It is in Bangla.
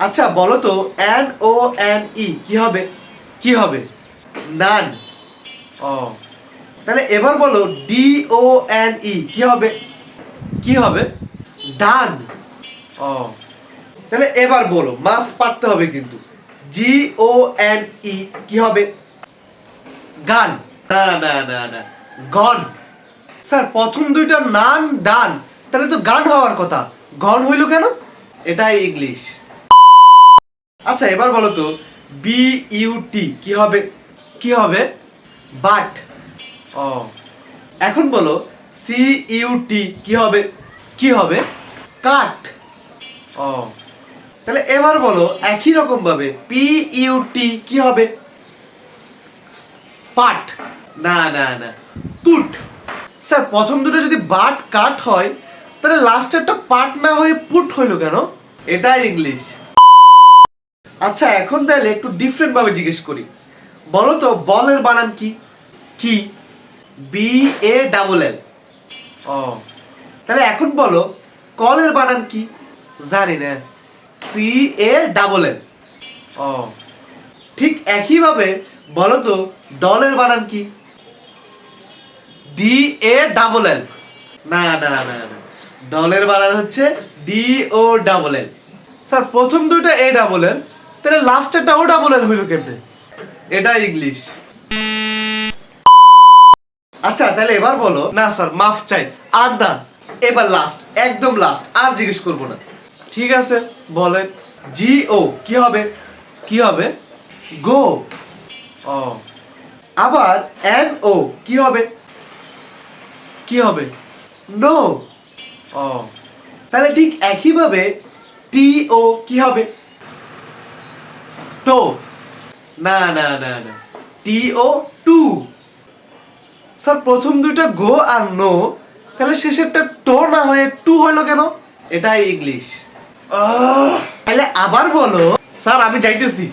আচ্ছা বলো তো এন ও এন ই কি হবে? কি হবে? নান ও। তাহলে এবার বলো ডি ও এন ই কি হবে? কি হবে? ডান ও। তাহলে এবার বলো মাস্ট পারতে হবে কিন্তু। জি ও এন ই কি হবে? গান না না না না গন স্যার প্রথম দুইটা নান ডান তাহলে তো গান হওয়ার কথা। গন হইল কেন? এটাই ইংলিশ আচ্ছা এবার বলো তো বি ইউ টি কি হবে? কি হবে? বাট। ও, এখন বলো সি ইউ টি কি হবে? কি হবে? কাট। ও, তাহলে এবার বলো, একই রকম ভাবে পি ইউ টি কি হবে? পাট। না না না, পুট। স্যার, প্রথম দুটো যদি বাট, কাট হয়, তাহলে লাস্টেরটা পাট না হয়ে পুট হইল কেন? এটাই ইংলিশ আচ্ছা এখন তাহলে একটু ডিফারেন্ট ভাবে জিজ্ঞেস করি। বলো তো বলের বানান কি? কি? বি এ ডাবল এল ও, তাহলে এখন বলো, কলের বানান কি? জানি না। সি এ ডাবল এল ও, ঠিক একইভাবে বলো তো ডলের বানান কি? ডি এ ডাবল এল না না না না। ডলের বানান হচ্ছে D O double L sir, প্রথম দুইটা এ ডাবল এল তাহলে লাস্টেরটা ও ডাবল এল হইল কেমনে? এটা ইংলিশ আচ্ছা তাহলে এবার বলো। না স্যার মাফ চাই। আর না, এবার লাস্ট একদম লাস্ট আর জিজ্ঞেস করব না। ঠিক আছে, বলেন। জি ও কি হবে? কি হবে? গো ও। আবার এন ও কি হবে? কি হবে? নো ও। তাহলে ঠিক একইভাবে টি ও কি হবে? টো না না না না। টি ও টু স্যার, প্রথম দুইটা গো আর নো তাহলে শেষেরটা টো না হয়ে টু হলো কেন? এটাই ইংলিশ তাহলে আবার বলো। স্যার, আমি যাইতেছি।